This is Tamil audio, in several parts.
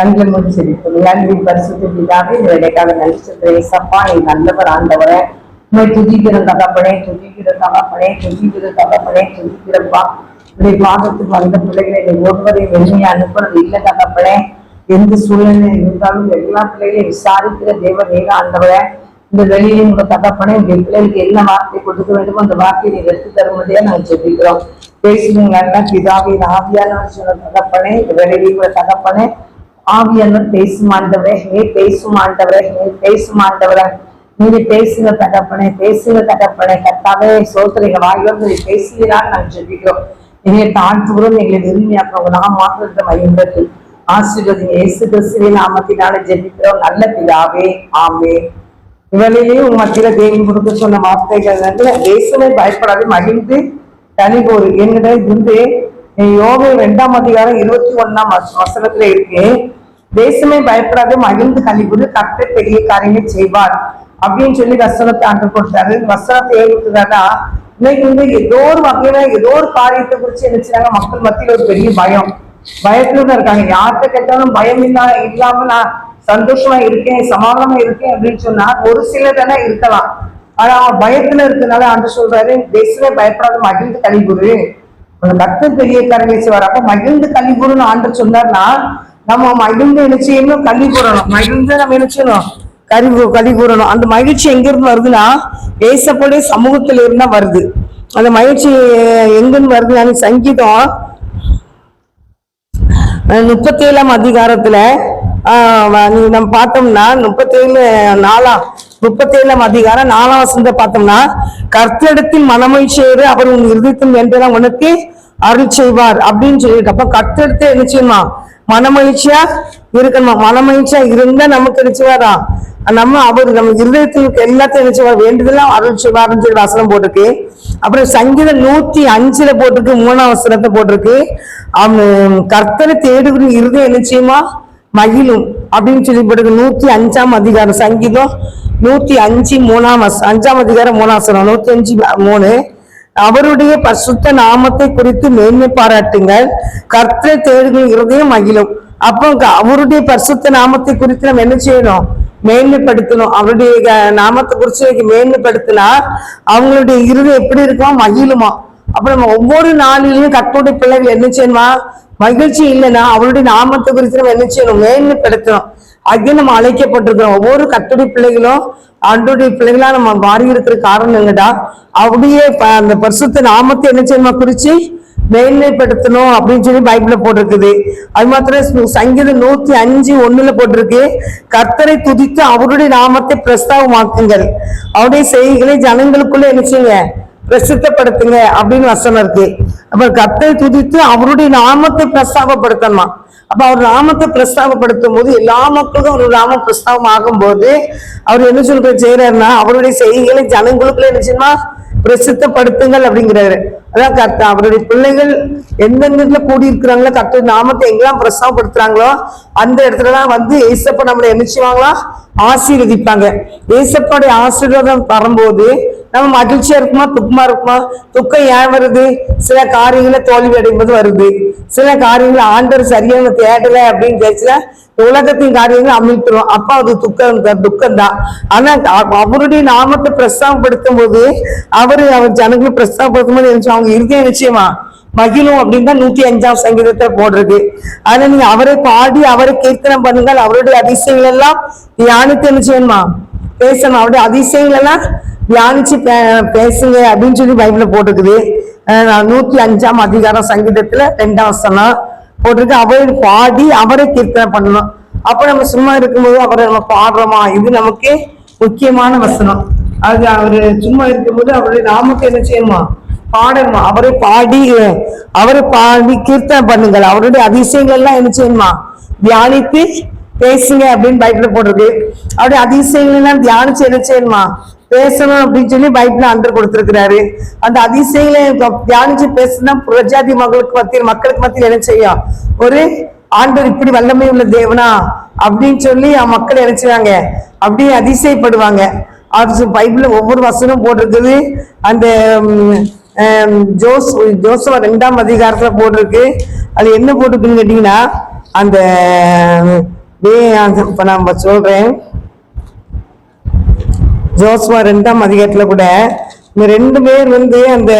கண்களை மூடி செலுத்தும் நன்றி பரிசுத்த பிதாவே இந்த வேலைக்காக நன்றி சொல்றேன் ஏசப்பா நீ நல்லவர் ஆண்டவரை. உண்மை துதிக்கிற தகப்பனே துதிக்கிற தகப்பனே துதிக்கிற தகப்பனே துதிக்கிறப்பா. உடைய பாதத்துக்கு வந்த பிள்ளைகளை நீ ஒருவரை வெளியே அனுப்புறது இல்லை தகப்பனே. எந்த சூழ்நிலை இருந்தாலும் எல்லா பிள்ளைகளையும் விசாரிக்கிற தேவ நீங்க ஆண்டவரை. இந்த வெளியில உங்க தகப்பனே உங்க பிள்ளைகளுக்கு என்ன வார்த்தை கொடுக்க வேண்டுமோ அந்த வார்த்தையை நீ எடுத்து தருவதையே நாங்கள் சொல்லிக்கிறோம் பேசுவீங்க பிதாவின் ஆவியானவர் சொன்ன தகப்பனே இந்த வெளியில உள்ள தகப்பனே. ஆவியானவர் பேசும் ஆண்டவரே நீ பேசும் ஆண்டவரே நீ பேசும் ஆண்டவரே நீங்க பேசுங்க தகப்பனே பேசுங்க தகப்பனே கத்தாவே சோத்திரிங்க வாயிலிருந்து நீ பேசுகிறான்னு நாங்கள் ஜெபிக்கிறோம். நீங்க தாழ்த்துகிறோம் எங்களை விரும்பியாக்குறவங்க நான் மாத்திரத்தை மையங்கள் ஆசீர்வதிங்க. இயேசு கிறிஸ்துவின் நாமத்தினால ஜெபிக்கிறோம். நல்ல பிதாவே ஆமே இவளையே உன் மத்தியில தேவன் கொடுக்க சொன்ன வார்த்தைகள் வந்து தேசமே பயப்படாது மகிழ்ந்து தனிகோரு என்கிட்ட இருந்து யோகை ரெண்டாம் அதிகாரம் இருபத்தி ஒன்னாம் வசனத்துல இருக்கு. தேசமே பயப்படாது மகிழ்ந்து கழிவுறு கர்த்தர் பெரிய காரியங்கள் செய்வார். அப்படின்னு சொல்லி வசனத்தை அங்க கொடுத்தாரு வசனத்தை ஏற்படுத்துறாரா இன்னைக்கு வந்து ஏதோ ஒரு வகையில ஏதோ ஒரு காரியத்தை குறிச்சு நினைச்சாங்க மக்கள் மத்தியில ஒரு பெரிய பயம். பயத்துல தான் இருக்காங்க. யார்கிட்ட கேட்டாலும் பயம் இல்லா இல்லாம நான் சந்தோஷமா இருக்கேன் சமாதானமா இருக்கேன் அப்படின்னு சொன்னா ஒரு சில தானே இருக்கலாம். ஆனா அவன் பயத்துல இருக்கனால ஆண்டு சொல்றாரு தேசமே பயப்படாத மகிழ்ந்து கழிவுறு. உங்க பெரிய காரியங்களை செய்வார். அப்ப மகிழ்ந்து கழிவுறுன்னு ஆண்டு சொன்னார்னா நம்ம மகிழ்ந்து என்ன செய்யணும் கல்வி கூறணும். மகிழ்ந்து நம்ம என்ன செய்யணும் கறி கூறணும். அந்த மகிழ்ச்சி எங்க இருந்து வருதுன்னா ஏசப்படைய சமூகத்துல இருந்தா வருது. அந்த மகிழ்ச்சி எங்கிருந்து வருது சங்கீதம் முப்பத்தி ஏழாம் அதிகாரத்துல ஆஹ் நீ நம்ம பார்த்தோம்னா முப்பத்தி ஏழு நாலாம் முப்பத்தி ஏழாம் அதிகாரம் நாலாம் வசந்த பார்த்தோம்னா கர்த்தரிடத்தில் மனமகிழ்ச்சியோடு அவர் உன் இருதயத்தின் என்றெல்லாம் உனக்கு அருள் செய்வார் அப்படின்னு சொல்லியிருக்கப்ப கர்த்தடத்தை கர்த்தரிடத்தை என்ன மனமகிழ்ச்சியா இருக்கணுமா. மனமகிழ்ச்சியா இருந்தா நமக்கு என்ன நம்ம அவர் நம்ம இருதயத்திற்கு எல்லாத்தையும் என்ன செய்வார் வேண்டுதெல்லாம் அருள் செய்வார்னு சொல்லி வசனம் போட்டிருக்கு. அப்புறம் சங்கீதம் நூத்தி அஞ்சுல போட்டிருக்கு மூணாம் வசனத்தை போட்டிருக்கு. அவன் கர்த்தனை தேடுகிற இருதயம் நிச்சயமா மகிழும் அப்படின்னு சொல்லி போட்டிருக்கு. நூத்தி அஞ்சாம் அதிகாரம் சங்கீதம் நூத்தி அஞ்சு மூணாம் அஞ்சாம் அதிகாரம் மூணாம் வசனம் நூத்தி அஞ்சு மூணு. அவருடைய பரிசுத்த நாமத்தை குறித்து மேன்மை பாராட்டுங்கள். கர்த்தரை தேடுங்கள் இருதயம் மகிழும் அப்போ அவருடைய பரிசுத்த நாமத்தை குறித்து நம்ம என்ன செய்யணும்? மேன்மைப்படுத்தணும். அவருடைய நாமத்தை குறித்து மேன்மைப்படுத்தினா அவங்களுடைய இருதயம் எப்படி இருக்குமா மகிழுமா. அப்ப நம்ம ஒவ்வொரு நாளிலையும் கர்த்தருடைய பிள்ளைகள் என்ன செய்யணுமா? மகிழ்ச்சி இல்லைன்னா அவருடைய நாமத்தை குறித்து நம்ம என்ன செய்யணும் மேன்மைப்படுத்தணும். அது நம்ம அழைக்கப்பட்டிருக்கிறோம். ஒவ்வொரு கத்துடைய பிள்ளைகளும் ஆண்டுடைய பிள்ளைகளா நம்ம மாறி இருக்கிற காரணம் என்னடா? அப்படியே ப- அந்த பரிசுத்த நாமத்தை என்ன செய்யணுமா? குறிச்சு மேன்மைப்படுத்தணும் அப்படின்னு சொல்லி பைபிள்ல போட்டிருக்குது. அது மாத்திரம் சங்கீதம் நூத்தி அஞ்சு ஒண்ணுல போட்டிருக்கு. கர்த்தரை துதித்து அவருடைய நாமத்தை பிரஸ்தாபமாக்குங்கள் அவருடைய செய்திகளை ஜனங்களுக்குள்ள என்ன செய்யுங்க? பிரசித்தப்படுத்துங்க அப்படின்னு வசனம் இருக்கு. அப்ப கத்தை துதித்து அவருடைய நாமத்தை பிரஸ்தாபப்படுத்தணுமா? அப்ப அவர் நாமத்தை பிரஸ்தாபப்படுத்தும் போது எல்லா மக்களுக்கும் அவர் நாமம் பிரஸ்தாபம் ஆகும்போது அவர் என்ன சொல்ற செய்யறாருன்னா அவருடைய செய்திகளை ஜனங்களுக்குள்ள என்ன செய்யணுமா? பிரசித்தப்படுத்துங்கள் அப்படிங்கிறாரு. அதான் கர்த்த அவருடைய பிள்ளைகள் எந்தெந்த இடத்துல கூடி இருக்கிறாங்களோ கர்த்தர் நாமத்தை எங்கெல்லாம் பிரசவப்படுத்துறாங்களோ அந்த இடத்துலலாம் வந்து ஏசப்ப நம்மளை என்ன செய்வாங்களா? ஆசீர்வதிப்பாங்க. ஏசப்பாடைய ஆசீர்வாதம் வரும்போது நம்ம மகிழ்ச்சியா இருக்குமா? துக்கமா இருக்குமா? துக்கம் ஏன் வருது? சில காரியங்களை தோல்வி அடையும்போது வருது. சில காரியங்களை ஆண்டவர் சரியான தேடல அப்படின்னு கேச்சுல உலகத்தின் காரியங்களை அமைத்துரும் அப்ப அது துக்கம் துக்கம் தான் ஆனா அவருடைய நாமத்தை பிரஸ்தாபப்படுத்தும் போது அவரு அவர் ஜனங்களை பிரஸ்தாபப்படுத்தும் போது நினைச்சு அவங்க இருதயம் நிச்சயமா. மகிழும் அப்படின்னு தான் நூத்தி அஞ்சாம் சங்கீதத்தை போடுறது. ஆனா நீங்க அவரை பாடி அவரை கீர்த்தனம் பண்ணுங்கள். அவருடைய அதிசயங்கள் எல்லாம் தியானித்து என்ன பேசணும். அவருடைய அதிசயங்கள் எல்லாம் தியானிச்சு பே- பேசுங்க அப்படின்னு சொல்லி பைபிள்ல போட்டிருக்குது. நூத்தி அஞ்சாம் அதிகாரம் சங்கீதத்துல ரெண்டாம் வசனம் போட்டிருக்கு. அவரை பாடி அவரை கீர்த்தனை பண்ணணும். அப்ப நம்ம சும்மா இருக்கும்போது அவரை நம்ம பாடுறோமா? இது நமக்கு முக்கியமான வசனம். அது அவரு சும்மா இருக்கும்போது அவருடைய நாமத்தை என்ன செய்யணுமா? பாடணுமா? அவரை பாடி அவரை பாடி கீர்த்தனை பண்ணுங்கள். அவருடைய அதிசயங்கள் எல்லாம் என்ன செய்யணுமா? தியானித்து பேசுங்க அப்படின்னு பைபிள்ல போட்டிருக்கு. அவருடைய அதிசயங்கள் எல்லாம் தியானிச்சு என்ன செய்யணுமா? பேசணும் அப்படின்னு சொல்லி பைபிள் அண்டர் கொடுத்திருக்கிறாரு. அந்த அதிசயங்களை தியானிச்சு பேசுனா பிரஜாதி மக்களுக்கு மத்தியில் மக்களுக்கு மத்தியில் என்ன செய்யும்? ஒரு ஆண்டவர் இப்படி வல்லமை உள்ள தேவனா? அப்படின்னு சொல்லி அவன் மக்கள் என்ன செய்வாங்க? அப்படியே அதிசயப்படுவாங்க. அது பைபிள்ல ஒவ்வொரு வசனம் போட்டிருக்குது. அந்த ஜோஸ் ஜோசவ ரெண்டாம் அதிகாரத்துல போட்டிருக்கு. அது என்ன போட்டிருக்குன்னு கேட்டீங்கன்னா அந்த இப்போ அந்த- இப்ப நம்ம சொல்றேன். ஜோஸ்வா ரெண்டாம் அதிகாரத்துல கூட இந்த ரெண்டு பேர் வந்து அந்த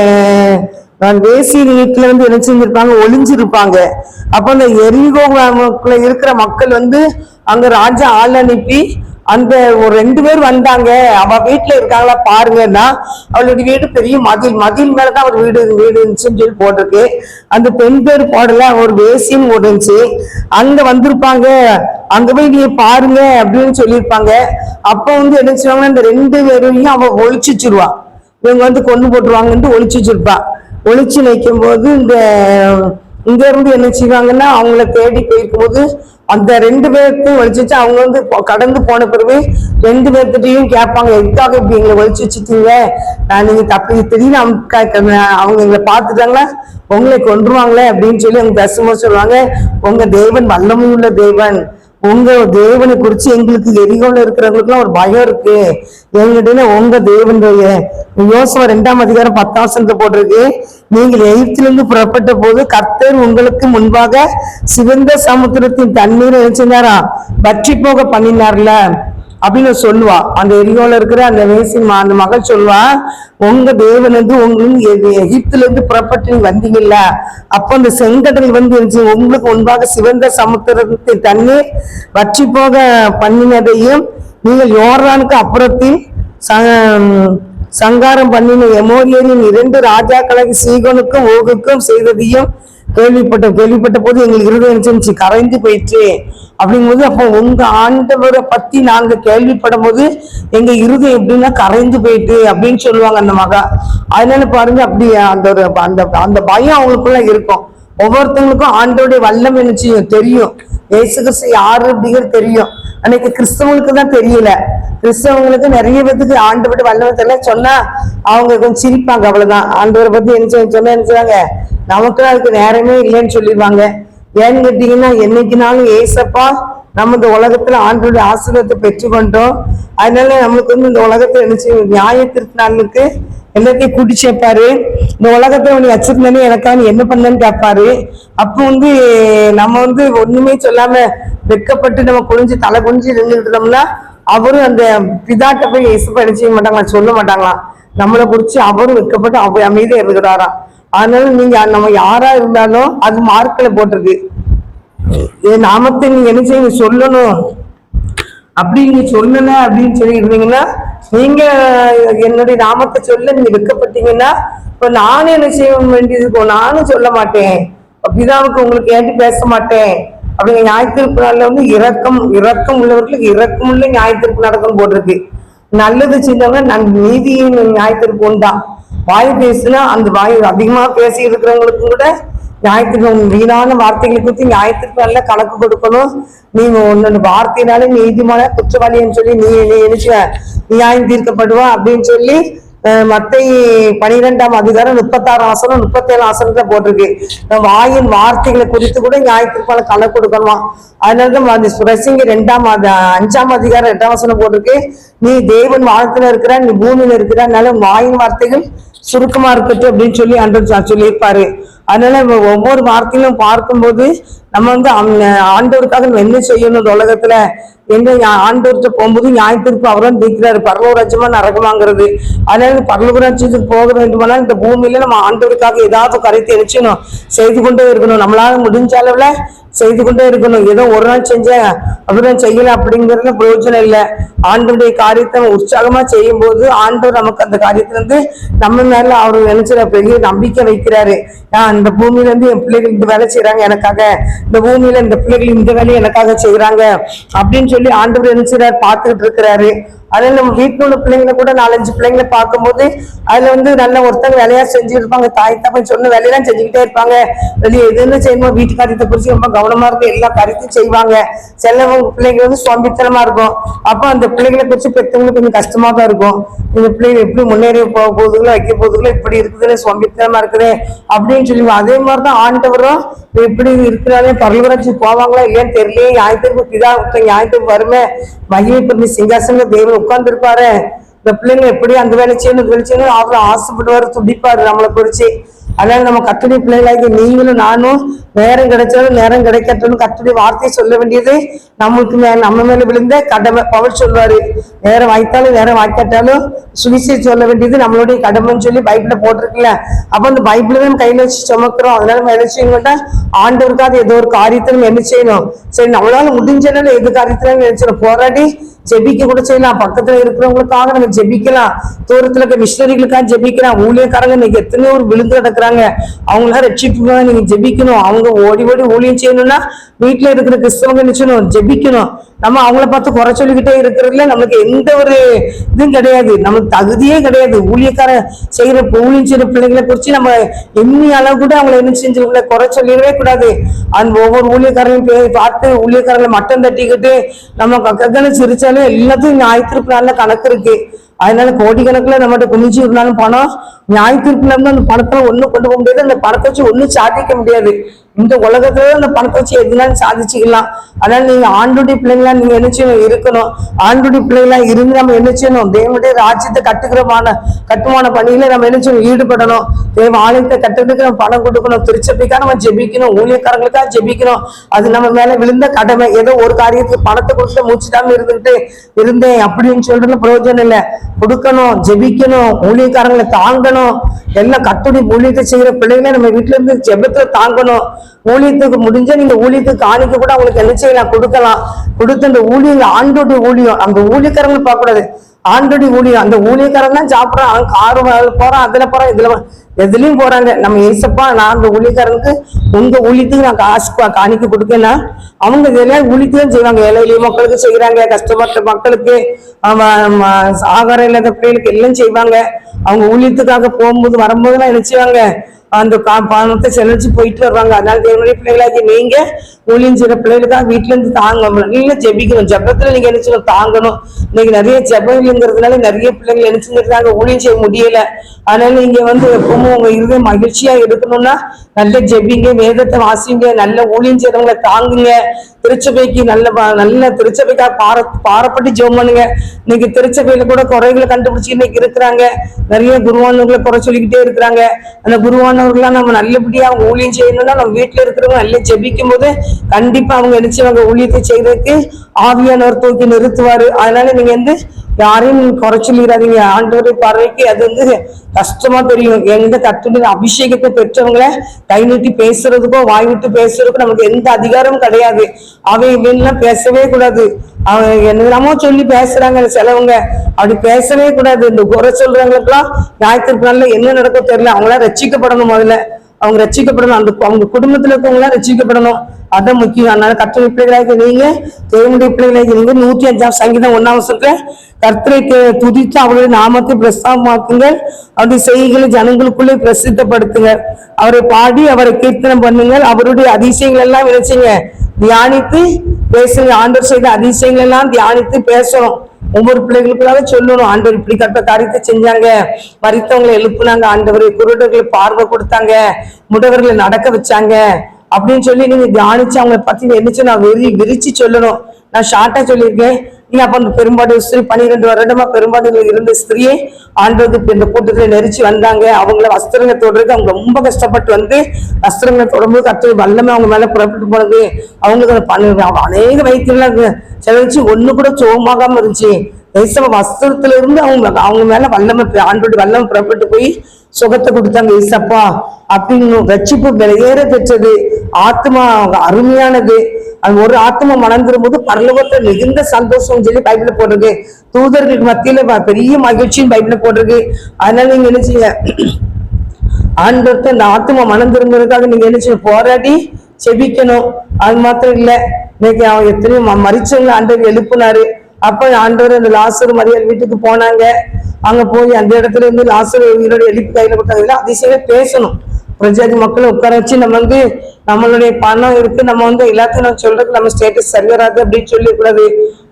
தேசிய வேசியின் வீட்டுல வந்து என்ன செஞ்சிருப்பாங்க? ஒளிஞ்சிருப்பாங்க. அப்ப அந்த எரிகோக்குள்ள இருக்கிற மக்கள் வந்து அங்க ராஜா ஆள் அனுப்பி அந்த ஒரு ரெண்டு பேர் வந்தாங்க. அவ வீட்டுல இருக்காங்களா பாருங்கன்னா அவளுடைய வீடு பெரிய மதில் மதில் மேலதான் அவர் வீடு வீடு இருந்துச்சுன்னு சொல்லி போட்டிருக்கு. அந்த பெண் பேர் போடல ஒரு வேசின்னு ஓடுச்சு அங்க வந்திருப்பாங்க. அங்க போய் நீங்க பாருங்க அப்படின்னு சொல்லியிருப்பாங்க. அப்ப வந்து என்ன செய்வாங்க இந்த ரெண்டு பேரையும் அவ ஒழிச்சு வச்சிருவா. இவங்க வந்து கொண்டு போட்டுருவாங்கன்ட்டு ஒழிச்சு வச்சிருப்பான் ஒழிச்சு நிற்கும் போது இந்த இங்க இருந்து என்ன செய்வாங்கன்னா அவங்கள தேடி போயிருக்கும் போது அந்த ரெண்டு பேர்த்தையும் ஒழிச்சு வச்சு அவங்க வந்து கடந்து போன பிறகு ரெண்டு பேர்த்திட்டையும் கேட்பாங்க எதுக்காக இப்படி எங்களை ஒழிச்சு வச்சுட்டீங்க? நீங்க தப்பி திடீர்னு அவங்க அவங்க எங்களை பார்த்துட்டாங்களா உங்களை கொண்டுருவாங்களே அப்படின்னு சொல்லி அவங்க பேசும்போது சொல்லுவாங்க உங்க தேவன் வல்லமுள்ள தேவன். உங்க தேவனை குறிச்சு எங்களுக்கு எரிகோல இருக்கிறவங்களுக்குலாம் ஒரு பயம் இருக்கு. எங்கிட்ட உங்க தேவனுடைய யோசுவா ரெண்டாம் அதிகாரம் பத்தாசனத்தை போட்டிருக்கு. நீங்கள் எகிப்திலிருந்து புறப்பட்ட போது கர்த்தர் உங்களுக்கு முன்பாக சிவந்த சமுத்திரத்தின் தண்ணீரை வச்சிருந்தாரா வற்றி போக பண்ணினார்ல. அப்படின்னு சொல்லுவா. அந்த எரிகோல இருக்கிற அந்த வேசி அந்த மகள் சொல்லுவா உங்க தேவன் வந்து உங்களுக்கு எகிப்துல இருந்து புறப்பட்டு நீ வந்தீங்கல்ல. அப்போ அந்த செங்கடல் வந்து இருந்துச்சு உங்களுக்கு முன்பாக சிவந்த சமுத்திரத்தின் தண்ணீர் வற்றி போக பண்ணினதையும் நீங்கள் யோர்தானுக்கு அப்புறத்தில் ச- சங்காரம் பண்ணின எமோரியரின் இரண்டு ராஜாக்களை சீகனுக்கும் ஓகுக்கும் செய்ததையும் கேள்விப்பட்டோம் கேள்விப்பட்ட போது எங்களுக்கு இருதயம் இருந்துச்சு கரைந்து போயிடுச்சு. அப்படிங்கும்போது அப்போ உங்க ஆண்டவரை பத்தி நாங்க கேள்விப்படும் போது எங்க இருதயம் எப்படின்னா கரைந்து போயிட்டு அப்படின்னு சொல்லுவாங்க அந்த மகா. அதனால பாருங்க அப்படி அந்த ஒரு அந்த அந்த பயம் அவங்களுக்குள்ள இருக்கும். ஒவ்வொருத்தவங்களுக்கும் ஆண்டோடைய வல்லம் என்ன செய்யும் தெரியும். ஏசு கிறிஸ்து யாரு அப்படிங்கிறது தெரியும். அன்னைக்கு கிறிஸ்தவங்களுக்கு தான் தெரியல. கிறிஸ்தவங்களுக்கு நிறைய பேத்துக்கு ஆண்டவருடைய வல்லமை தெரியல. சொன்னா அவங்க கொஞ்சம் சிரிப்பாங்க அவ்வளவுதான். ஆண்டவரை பத்தி என்ன சொன்னா என்ன செய்வாங்க நமக்கு அதுக்கு நேரமே இல்லைன்னு சொல்லிடுவாங்க. ஏன்னு கேட்டீங்கன்னா என்னைக்குனாலும் ஏசப்பா நம்ம இந்த உலகத்துல ஆண்டோடைய ஆசீர்வாதத்தை பெற்றுக்கொண்டோம். அதனால நம்மளுக்கு வந்து இந்த உலகத்துல என்ன செய்யும்? நியாய திருத்தினாளுக்கு எல்லாத்தையும் கூட்டி சேர்ப்பாரு. இந்த உலகத்தை உனக்கு வச்சிருந்தேனே எனக்கான நீ என்ன பண்ணேன்னு கேட்பாரு. அப்போ வந்து நம்ம வந்து ஒண்ணுமே சொல்லாம வெட்கப்பட்டு நம்ம குனிஞ்சு தலை குனிஞ்சு நின்றுட்டோம்னா அவரும் அந்த பிதாட்ட போய் இயேசுப்பா என்ன செய்ய மாட்டாங்களா? சொல்ல மாட்டாங்களாம் நம்மளை குறிச்சு அவரும் வெட்கப்பட்டு அவ அமைதியா இருக்கிறாராம். அதனால நீங்க நம்ம யாரா இருந்தாலும் அது மார்க்கில் போட்டிருக்கு. என் நாமத்தை நீங்க என்ன செய்ய? சொல்லணும். அப்படி நீங்க சொல்லல அப்படின்னு சொல்லி இருந்தீங்கன்னா நீங்க என்னுடைய நாமத்தை சொல்ல நீங்க வெக்கப்பட்டீங்கன்னா இப்ப நானும் என்ன செய்ய வேண்டியது? இருக்கும் நானும் சொல்ல மாட்டேன். பிதாவுக்கு உங்களுக்கு ஏற்றி பேச மாட்டேன்? அப்படிங்க ஞாயிற்றுப்பு நாள்ல வந்து இரக்கம் இரக்கம் உள்ளவர்களுக்கு இரக்கம் உள்ள ஞாயிற்றுப்பு நடக்கும் போட்டிருக்கு. நல்லது செஞ்சவங்க நன் நீதியின் ஞாயிற்றுப்பு தான் வாய் பேசுனா அந்த வாய் அதிகமா பேசி இருக்கிறவங்களுக்கும் கூட நியாயத்திற்கு வீணான வார்த்தைகளை குறித்து ஞாயிற்றுக்கிழமை கணக்கு கொடுக்கணும். நீங்க உன்னோட வார்த்தையினாலே நீதிமான குற்றவாளின்னு சொல்லி நீ நீ நினைச்ச நியாயம் தீர்க்கப்படுவா அப்படின்னு சொல்லி மத்தை பனிரெண்டாம் அதிகாரம் முப்பத்தாறாம் ஆசனம் முப்பத்தேழு ஆசனத்தை போட்டிருக்கு. நம்ம வாயின் வார்த்தைகளை குறித்து கூட ஞாயிற்றுக்கிழமை கணக்கு கொடுக்கணுமா? அதனாலதான் அந்த சுரசிங்க ரெண்டாம் அஞ்சாம் அதிகாரம் ரெண்டாம் வசனம் போட்டிருக்கு. நீ தேவன் வானத்துல இருக்கிற நீ பூமியில இருக்கிற அதனால வாயின் வார்த்தைகள் சுருக்கமா இருக்கட்டும் அப்படின்னு சொல்லி அன்று சொல்லியிருப்பாரு. அதனால ஒவ்வொரு வார்த்தையிலும் பார்க்கும்போது நம்ம வந்து அந்த ஆண்டவருக்காக நம்ம என்ன செய்யணும் இந்த உலகத்துல? எங்க ஆண்டோர்கிட்ட போகும்போது ஞாயிற்றுக்கு அவரும் தீக்கிறாரு பரலோராஜ்யமா நரகமாங்கிறது அதனால பரலோராஜ்யத்துக்கு போக வேண்டுமானால் இந்த பூமியில நம்ம ஆண்டோருக்காக ஏதாவது கருத்தை நினைச்சணும் செய்து கொண்டே இருக்கணும். நம்மளால முடிஞ்ச அளவுல செய்து கொண்டே இருக்கணும். ஏதோ ஒரு நாள் செஞ்சேன் அப்புறம் செய்யலாம் அப்படிங்கிறது பிரயோஜனம் இல்லை. ஆண்டவருடைய காரியத்தை நம்ம உற்சாகமா செய்யும் போது ஆண்டவர் நமக்கு அந்த காரியத்துல இருந்து நம்ம மேல அவர் நினைச்சிட பெரிய நம்பிக்கை வைக்கிறாரு. ஆஹ் இந்த பூமியில இருந்து என் பிள்ளைகள் இந்த வேலை செய்யறாங்க எனக்காக. இந்த பூமியில இந்த பிள்ளைகள் இந்த வேலையை எனக்காக செய்யறாங்க அப்படின்னு சொல்லி ஆண்டவர் நினைச்சிடாரு பார்த்துக்கிட்டு இருக்கிறாரு. அதே நம்ம வீட்டில் உள்ள பிள்ளைங்களை கூட நாலஞ்சு பிள்ளைங்களை பார்க்கும்போது அதுல வந்து நல்ல ஒருத்தங்க வேலையா செஞ்சுட்டு இருப்பாங்க தாய் தப்பன் சொன்ன வேலையெல்லாம் செஞ்சுக்கிட்டே இருப்பாங்க. வெளியே எதுன்னு செய்யணுமோ வீட்டு காரியத்தை குறிச்சு ரொம்ப கவனமா இருக்கும் எல்லா காரியத்தையும் செய்வாங்க. சிலவங்க பிள்ளைங்க வந்து சோம்பித்தனமா இருக்கும். அப்போ அந்த பிள்ளைங்களை குறிச்சு பெற்றவங்களுக்கு கொஞ்சம் கஷ்டமா தான் இருக்கும். இந்த பிள்ளைங்க எப்படி முன்னேறி போக போகுதுங்களோ வைக்க போகுதுங்களோ இப்படி இருக்குதுன்னு சோம்பித்தனமா இருக்குது அப்படின்னு சொல்லி அதே மாதிரி தான் ஆண்டவரும் இப்படி இருக்கிறாலே பரலவராட்சி போவாங்களா இல்லையான்னு தெரியலையே. ஞாயிற்றுக்கு பிதா ஞாயிற்றுக்கு வருமே மகிமை பண்ணி சிங்காசன தேவன் உட்கார்ந்து இருப்பாரு இந்த பிள்ளைங்க எப்படி அந்த வேலை செய்யணும் வேலை செய்யணும் அவர் ஆசைப்படுவாரு துடிப்பாரு நம்மளை குறிச்சு. அதனால நம்ம கத்துடைய பிள்ளைகளாகி நீங்களும் நானும் நேரம் கிடைச்சாலும் நேரம் கிடைக்கட்டும் கத்துடைய வார்த்தையை சொல்ல வேண்டியது நம்மளுக்கு மே நம்ம மேல விழுந்த கடமை. பவர் சொல்வாரு நேரம் வாய்த்தாலும் நேரம் வாய்க்காட்டாலும் சுவிசை சொல்ல வேண்டியது நம்மளுடைய கடமைன்னு சொல்லி பைபிள போட்டிருக்குல்ல. அப்ப அந்த பைபிளை நம்ம கையில வச்சு சுமக்கிறோம். அதனால நம்ம என்ன செய்யணும்னா ஆண்டவருக்காக ஏதோ ஒரு காரியத்தை நம்ம என்ன செய்யணும்? சரி நம்மளால முடிஞ்சனால எது காரியத்திலும் நினைச்சிடும் போராடி ஜெபிக்க கூட செய்யலாம். பக்கத்துல இருக்கிறவங்களுக்காக நம்ம ஜெபிக்கலாம். தூரத்துல இருக்க மிஷினரிகளுக்காக ஜெபிக்கலாம். ஊழியக்காரங்க இன்னைக்கு எத்தனையோ ஒரு விழுந்து கிடக்குறாங்க. அவங்களாம் ரட்சிப்புக்காக நீங்க ஜெபிக்கணும். அவங்க ஓடி ஓடி ஊழியம் செய்யணும்னா வீட்டுல இருக்கிற கிறிஸ்தவங்க நிச்சயணும் ஜெபிக்கணும். நம்ம அவங்கள பார்த்து குறை சொல்லிக்கிட்டே இருக்கிறதுல நமக்கு எந்த ஒரு இதுவும் கிடையாது. நமக்கு தகுதியே கிடையாது. ஊழியக்கார செய்கிற ஊழியம் செய்கிற பிள்ளைங்களை குறித்து நம்ம எண்ணி அளவு கூட அவங்கள என்ன செஞ்சிருக்கல குறை சொல்லிடவே கூடாது. அந்த ஒவ்வொரு ஊழியக்காரங்களையும் போய் பார்த்து ஊழியக்காரங்களை மட்டம் தட்டிக்கிட்டு நம்ம கக்கன்னு சிரிச்சாலும் எல்லாத்தையும் ஞாயிற்றுக்கு நாள்ல கணக்கு இருக்கு. அதனால கோடிக்கணக்கில் நம்மகிட்ட குமிஞ்சு இருந்தாலும் பணம் ஞாயிற்றுக்குள்ள இருந்து அந்த பணத்தை ஒன்றும் கொண்டு போக முடியாது. அந்த பணத்தை வச்சு ஒன்றும் சாதிக்க முடியாது. இந்த உலகத்துல அந்த பணத்தை வச்சு எதுனாலும் சாதிச்சுக்கலாம். அதனால நீங்க ஆண்டுடி பிள்ளைங்களா நீங்க என்ன செய்யணும்? இருக்கணும். ஆண்டுடி பிள்ளைங்களா இருந்து நம்ம என்ன செய்யணும்? தேவனுடைய ராஜ்யத்தை கட்டுக்கிறமான கட்டுமான பணியில நம்ம என்ன செய்யணும்? ஈடுபடணும். தேவ ஆலயத்தை கட்டுறதுக்கு நம்ம பணம் கொடுக்கணும். திருச்சபைக்காக நம்ம ஜெபிக்கணும். ஊழியக்காரங்களுக்காக ஜெபிக்கணும். அது நம்ம மேல விழுந்த கடமை. ஏதோ ஒரு காரியத்துக்கு பணத்தை கொடுத்து மூச்சுட்டாம இருந்துட்டு இருந்தேன் அப்படின்னு சொல்றது பிரயோஜனம் இல்லை. கொடுக்கணும் ஜெபிக்கணும் ஊழியக்காரங்களை தாங்கணும். எல்லாம் கட்டுடி ஊழியத்தை செய்யற பிள்ளைங்களை நம்ம வீட்டுல இருந்து ஜெபத்துல தாங்கணும். ஊழியத்துக்கு முடிஞ்ச நீங்க ஊழியத்துக்கு காணிக்க கூட அவங்களுக்கு என்ன நான் கொடுக்கலாம். கொடுத்து அந்த ஊழியம் ஆண்டோடைய ஊழியம் அந்த ஊழியக்காரங்களை பார்க்கக்கூடாது. ஆண்டோடி ஊழியம் அந்த ஊழியக்காரன் தான் சாப்பிடறான். அவன் காரு போறான் அதுல போறான் இதுல எதுலயும் போறாங்க. நம்ம ஏசப்பா நான் அந்த ஊழியக்காரனுக்கு உங்க ஊழியத்துக்கு நான் காசு காணிக்க கொடுக்கேன்னா அவங்க இதெல்லாம் ஊழியத்தையும் செய்வாங்க. ஏழை மக்களுக்கு செய்யறாங்க கஷ்டப்பட்ட மக்களுக்கு அவன் ஆகாரம் இல்லாத பிள்ளைகளுக்கு எல்லாம் செய்வாங்க. அவங்க ஊழியத்துக்காக போகும்போது வரும்போதெல்லாம் என்ன செய்வாங்க? அந்த கா- பணத்தை செலவழிச்சு போயிட்டு வருவாங்க. அதனால தேவனுடைய பிள்ளைகளாக்கி நீங்க ஊழியம் பிள்ளைகள் தான் வீட்டுல இருந்து தாங்க நீங்க ஜெபிக்கணும். ஜபத்துல நீங்க என்ன செய்யணும் தாங்கணும். இன்னைக்கு நிறைய ஜெபம் இல்லைங்கிறதுனால நிறைய பிள்ளைகள் என்ன செஞ்சிருக்காங்க? ஊழியம் செய்ய முடியல. அதனால நீங்க வந்து எப்பவும் உங்க இருதயம் மகிழ்ச்சியா இருக்கணும்னா நல்ல ஜெபிங்க வேதத்தை வாசிங்க நல்ல ஊழியம் செய்யறவங்களை தாங்குங்க. திருச்சபைக்கு நல்ல ப- நல்ல திருச்சபைக்காக பார பாரப்பட்டு ஜெபம் பண்ணுங்க. இன்னைக்கு திருச்சபையில கூட குறைகளை கண்டுபிடிச்சு இன்னைக்கு இருக்கிறாங்க. நிறைய குருவானவர்களை குறை சொல்லிக்கிட்டே இருக்கிறாங்க. அந்த குருவானவர்கள்லாம் நம்ம நல்லபடியா அவங்க ஊழியம் செய்யணும்னா நம்ம வீட்டுல இருக்கிறவங்க நல்லா ஜெபிக்கும் போது கண்டிப்பா அவங்க நினைச்சவங்க ஊழியத்தை செய்யறதுக்கு ஆவியானவர் தூக்கி நிறுத்துவாரு. அதனால நீங்க வந்து யாரையும் நீங்க குறை சொல்லிடாதீங்க ஆண்டவரை பார்வைக்கு அது வந்து கஷ்டமா தெரியும். எந்த கத்துடைய அபிஷேகத்தை பெற்றவங்கள கை நீட்டி பேசுறதுக்கோ வாய் விட்டு பேசுறதுக்கோ நமக்கு எந்த அதிகாரமும் கிடையாது. அவை இவன்லாம் பேசவே கூடாது. அவங்க என்னெல்லாமோ சொல்லி பேசுறாங்க சிலவங்க. அப்படி பேசவே கூடாது. இந்த குறை சொல்றவங்களுக்குலாம் ஞாயிற்று நாள்ல என்ன நடக்கும் தெரியல. அவங்களாம் ரட்சிக்கப்படணும் முதல்ல. அவங்க ரட்சிக்கப்படணும். அந்த அவங்க குடும்பத்துல இருக்கவங்களாம் ரட்சிக்கப்படணும். அதான் முக்கியம். அதனால கற்ற பிள்ளைகளாக நீங்க தேவனுடைய பிள்ளைகளாக நீங்க நூற்றி அஞ்சாம் சங்கீதம் ஒன்னாம் வருஷத்துல கர்த்தரை துதித்து அவருடைய நாமத்தை பிரஸ்தாபமாக்குங்கள். அவருடைய செய்திகளை ஜனங்களுக்குள்ளே பிரசித்தப்படுத்துங்க. அவரை பாடி அவரை கீர்த்தனம் பண்ணுங்கள். அவருடைய அதிசயங்கள் எல்லாம் நினைச்சிங்க தியானித்து பேசுங்க. ஆண்டவர் செய்த அதிசயங்கள் எல்லாம் தியானித்து பேசணும். ஒவ்வொரு பிள்ளைகளுக்குள்ளாக சொல்லணும். ஆண்டவர் இப்படி கட்ட காரியத்தை செஞ்சாங்க. மறித்தவங்களை எழுப்புனாங்க. ஆண்டவர் குருடர்களை பார்வை கொடுத்தாங்க. முடவர்களை நடக்க வச்சாங்க. அப்படின்னு சொல்லி நீங்க தியானிச்சு அவங்களை பத்தி என்னச்சு நான் விரி விரிச்சு சொல்லணும். நான் ஷார்ட்டா சொல்லியிருக்கேன். நீங்க அப்ப அந்த பெரும்பாடு ஸ்திரீ பன்னிரெண்டு வருடமா பெரும்பாடுல இருந்த ஸ்திரீயே ஆண்டவருக்கு இந்த கூட்டத்துல நெரிச்சு வந்தாங்க. அவங்கள வஸ்திரங்க தொடர்றது அவங்க ரொம்ப கஷ்டப்பட்டு வந்து வஸ்திரங்களை தொடரும்போது கத்து வல்லமே அவங்க மேல புறப்பட்டு போனது. அவங்களுக்கு அந்த பண்ணு அநேக வைத்தியெல்லாம் செலவிச்சு ஒண்ணு கூட சோகமாகாம இருந்துச்சு. தேசம வஸ்திரத்துல இருந்து அவங்க அவங்க மேல வல்லமை ஆண்டோடு வல்லமை புறப்பட்டு போய் சுகத்தை கொடுத்தாங்க ஏசப்பா அப்படின்னு ரட்சிப்பு வெளியேற பெற்றது. ஆத்மா அருமையானது. அது ஒரு ஆத்மா மணந்துரும் போது பரலோகத்துல மிகுந்த சந்தோஷம் சொல்லி பைபிள்ல போடுறது தூதர்களுக்கு மத்தியில பெரிய மகிழ்ச்சியும் பைபிள்ல போட்டிருக்கு. அதனால நீங்க என்ன செய்ய? ஆண்டோர்த்த இந்த ஆத்மா மனம் திரும்புறதுக்காக நீங்க என்ன செய்ய? போராடி செபிக்கணும். அது மாத்திரம் இல்லை. இன்னைக்கு அவன் எத்தனையோ ம- ஆண்டவர் எழுப்புனாரு. அப்ப ஆண்டவர் அந்த லாசர் மரியாதை வீட்டுக்கு போனாங்க. அங்க போய் அந்த இடத்துல இருந்து லாசர் உயிரோட எழுப்பி கையில கொடுத்தாங்க. அதிசயமே பேசணும். பிரஜாதி மக்களை உட்கார வச்சு நம்ம வந்து நம்மளுடைய பணம் இருக்கு. நம்ம வந்து எல்லாத்தையும் நம்ம சொல்றதுக்கு நம்ம ஸ்டேட்டஸ் சரி வராது அப்படின்னு சொல்லி கூடாது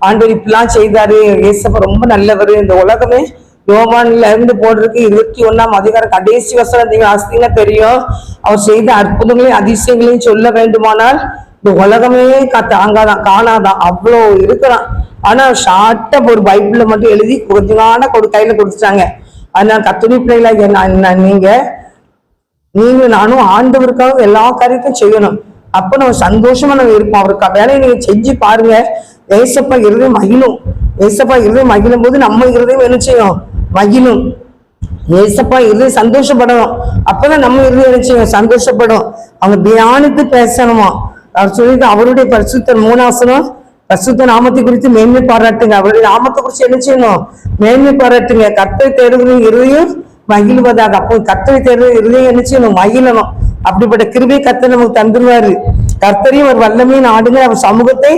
ஆண்டவர் இப்படிலாம் செய்தாரு. ஏசப்ப ரொம்ப நல்லவர். இந்த உலகமே யோவான்ல இருந்து போடுறதுக்கு இருபத்தி ஒன்னாம் அதிகாரம் கடைசி வசனம். நீங்க ஆஸ்திங்க தெரியும். அவர் செய்த அற்புதங்களையும் அதிசயங்களையும் சொல்ல வேண்டுமானால் இந்த உலகமே கா- தாங்காதான் காணாதான் அவ்வளோ இருக்கிறான். ஆனா ஷார்ட்டா ஒரு பைபிள்ல மட்டும் எழுதி கொஞ்சமான நாளா கொடு கையில கொடுத்துட்டாங்க. அதனால கத்துணி பிள்ளைகளை நீங்க நீங்க நானும் ஆண்டவருக்காக எல்லா காரியத்தையும் செய்யணும். அப்ப நம்ம சந்தோஷமா நம்ம இருப்போம். அவருக்கா வேலையை நீங்க செஞ்சு பாருங்க. ஏசப்பா இருதயம் மகிழும். ஏசப்பா இருதயம் மகிழும் போது நம்ம இருதயம் என்ன செய்யும்? மகிழும். ஏசப்பா இருதயம் சந்தோஷப்படணும். அப்பதான் நம்ம இருதயம் என்ன செய்யும்? சந்தோஷப்படும். அவங்க தியானித்து பேசணுமா? அவர் சொல்லிட்டு அவருடைய பரிசுத்த மூணாசனம் பரிசுத்த நாமத்தை குறித்து மேன்மை பாராட்டுங்க. அவருடைய நாமத்தை குறித்து என்ன செய்யணும்? மேன்மை பாராட்டுங்க. கத்தை தேடுகிற இருதையும் மகிழ்வதாக. அப்போ கத்தரை தேடுகிற இருதையும் என்ன செய்யணும்? மகிழணும். அப்படிப்பட்ட கிருபை கர்த்தர் நமக்கு தந்துருவாரு. கர்த்தரையும் ஒரு வல்லமையும் நாடுங்க அவர் சமூகத்தை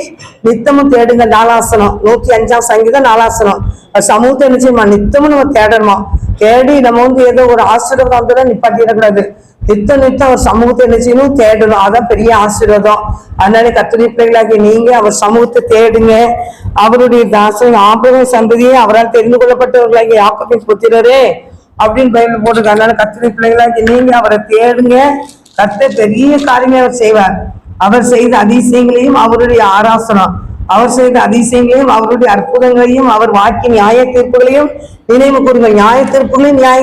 நித்தமும் தேடுங்க. நாலாசனம் நூத்தி அஞ்சாம் சங்கீதம் நாலாசனம் அவர் சமூகத்தை என்ன செய்யுமா நித்தமும் நம்ம தேடணுமா? தேடி நம்ம வந்து ஏதோ ஒரு ஆசீர்வாதம் வந்து நிப்பாட்டிடக்கூடாது. நித்தம் நித்தம் அவர் சமூகத்தை என்ன செய்யணும்? தேடணும் அதான் பெரிய ஆசீர்வாதம். அதனால கத்திரி பிள்ளைகளாகி நீங்க அவர் சமூகத்தை தேடுங்க. அவருடைய தாசன் ஆபிரக சந்ததியை அவரால் தெரிந்து கொள்ளப்பட்டவர்களாகி யாக்கப்பின் புத்திரரே அப்படின்னு பைபிள் போட்டிருக்கு. அதனால கத்திரி பிள்ளைகளாகி நீங்க அவரை தேடுங்க. கத்த பெரிய காரியங்களை அவர் செய்வார். அவர் செய்த அதிசயங்களையும் அவருடைய ஆராசனம். அவர் செய்த அதிசயங்களையும் அவருடைய அற்புதங்களையும் அவர் வாக்கிய நியாய தீர்ப்புகளையும் நினைவு கூறுங்கள். நியாய தீர்ப்புகளையும் நியாய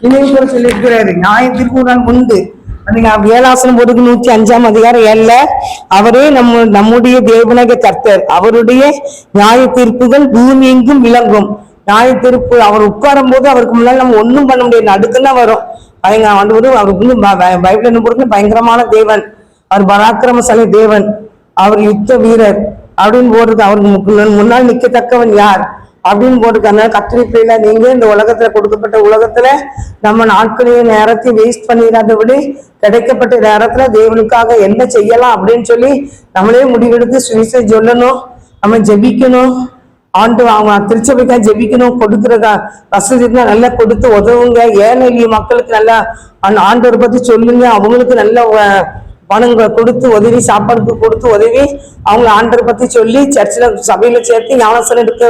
நினைவு கூற சொல்லியிருக்கிறாரு. நியாய தீர்ப்பு நான் உண்டு வேலாசனம் போடுக்கு நூத்தி அஞ்சாம் அதிகாரம் அல்ல அவரே நம்ம நம்முடைய தேவனக கர்த்தர். அவருடைய நியாய தீர்ப்புகள் பூமி எங்கும் விளங்கும். நியாய தீர்ப்பு அவர் உட்காரும் போது அவருக்கு முன்னாடி நம்ம ஒன்றும் பண்ண முடியாது. நடுக்குன்னா வரும். அவங்க ஆண்டு அவருக்கு வந்து ப- பைபிள் என்ன போடுறது பயங்கரமான தேவன். அவர் பராக்கிரமசாலி தேவன். அவர் யுத்த வீரர். அப்படின்னு போடுறது அவருக்கு முன்னால் நிற்கத்தக்கவன் யார்? அப்படின்னு போட்டுருக்காங்க கத்திரி பிள்ளைல நீங்க இந்த உலகத்துல கொடுக்கப்பட்ட உலகத்துல நம்ம நாட்களையும் நேரத்தையும் வேஸ்ட் பண்ணிடாதபடி கிடைக்கப்பட்ட நேரத்துல தேவனுக்காக என்ன செய்யலாம் அப்படின்னு சொல்லி நம்மளே முடிவெடுத்து சுவிசை சொல்லணும். நம்ம ஜெபிக்கணும். ஆண்டு அவங்க திருச்சபைக்காக ஜெபிக்கணும். கொடுக்குறதா வசதி நல்லா கொடுத்து உதவுங்க. ஏழை எளிய மக்களுக்கு நல்லா அந்த பத்தி சொல்லுங்க. அவங்களுக்கு நல்ல பணங்களை கொடுத்து உதவி சாப்பாடுக்கு கொடுத்து உதவி அவங்க ஆண்டரை பத்தி சொல்லி சர்ச்சில் சபையில சேர்த்து ஞானசனம் எடுக்க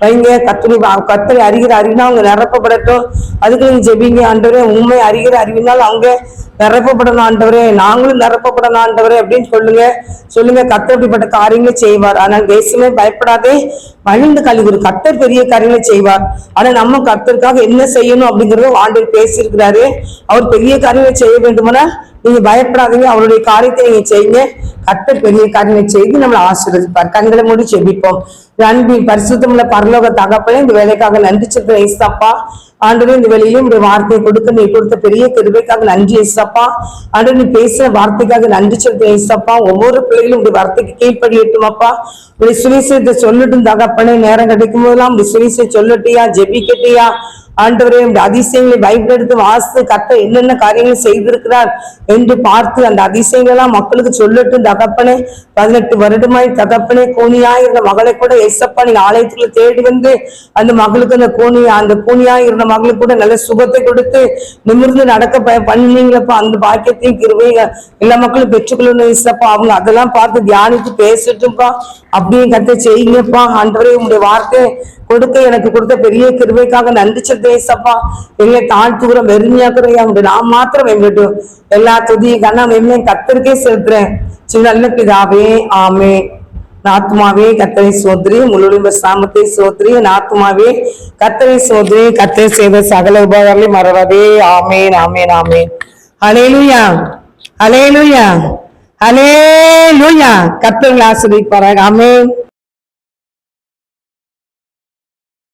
வைங்க. கத்தனி கத்தனை அறிகிற அறிவினா அவங்க நிரப்பப்படட்டும். அதுக்கு நீங்க ஜெபிங்க ஆண்டவரே. உண்மை அறிகிற அறிவினால் அவங்க நிரப்பப்படணும் ஆண்டவரே. நாங்களும் நிரப்பப்படணும் ஆண்டவரே அப்படின்னு சொல்லுங்க. சொல்லுங்க கத்தர் அப்படிப்பட்ட காரியங்களை செய்வார். ஆனால் தேசியமே பயப்படாதே. மகிழ்ந்து கழிவுறு கத்தர் பெரிய காரியங்களை செய்வார். ஆனா நம்ம கத்தருக்காக என்ன செய்யணும் அப்படிங்கறத ஆண்டவர் பேசியிருக்கிறாரு. அவர் பெரிய காரியங்களை செய்ய வேண்டுமானால் நீங்க பயப்படாதீங்க. அவருடைய காரியத்தை நீங்க செய்யுங்க. கட்ட பெரிய காரியங்களை செய்து நம்மளை ஆசீர்வதிப்பார். கண்களை மூடி செபிப்போம் அன்பின் பரிசுத்தமுள்ள பரலோக தகப்பனே இந்த வேலைக்காக நன்றி சொல்றேன் ஏசப்பா. ஆண்டு இந்த வேலையிலும் இந்த வார்த்தையை கொடுக்க நீ கொடுத்த பெரிய கிருபைக்காக நன்றி ஏசப்பா. ஆண்டு நீ பேசுற வார்த்தைக்காக நன்றி சொல்றேன் ஏசப்பா. ஒவ்வொரு பிள்ளைகளும் உடைய வார்த்தைக்கு கீழ்ப்படியட்டும் உடைய இப்படி சொல்லட்டும் தகப்பனே நேரம் கிடைக்கும் போதெல்லாம் உடைய சுவிசை சொல்லட்டியா ஜெபிக்கட்டியா. ஆண்டவரே இந்த அதிசயங்களை பைபிள் எடுத்து வாசித்து கத்த என்னென்ன காரியங்கள் செய்திருக்கிறார் என்று பார்த்து அந்த அதிசயங்களெல்லாம் மக்களுக்கு சொல்லட்டும் தகப்பனே பதினெட்டு வருடமாய் தகப்பனே கூனியா இருந்த மகளை கூட எசப்பா நீங்க ஆலயத்துல தேடி வந்து அந்த மகளுக்கு அந்த கூனி அந்த கூனியா இருந்த மகளுக்கு கூட நல்ல சுகத்தை கொடுத்து நிமிர்ந்து நடக்க ப- பண்ணீங்களப்பா அந்த பாக்கியத்தையும் கிருவையும் எல்லா மக்களும் பெற்றுக்கொள்ளணும் இசப்பா அவங்க அதெல்லாம் பார்த்து தியானித்து பேசட்டும்பா. அப்படியே கத்த செய்யுங்கப்பா. ஆண்டவரே உங்களுடைய வார்த்தை கொடுக்க எனக்கு கொடுத்த பெரிய கிருபைக்காக நன்றி சொல்றேசப்பா எங்களை தாழ்த்துகிற வெறுமையாக்குறையா உண்டு நான் மாத்திரம் வெங்கட்டும் எல்லா துதி கண்ணா வெம்மையும் கத்தருக்கே செலுத்துறேன். சின்ன நல்ல பிதாவே ஆமே நாத்துமாவே கத்தரை சோதரி. முழுடைய சாமத்தை சோதரி. நாத்துமாவே கத்தரை சோதரி. கத்தரை செய்த சகல உபகாரங்களை மறவாதே. ஆமேன் ஆமேன் ஆமேன். அலேலுயா அலேலுயா அலேலுயா கத்தங்களை ஆசிரியப்பாராக ஆமேன்.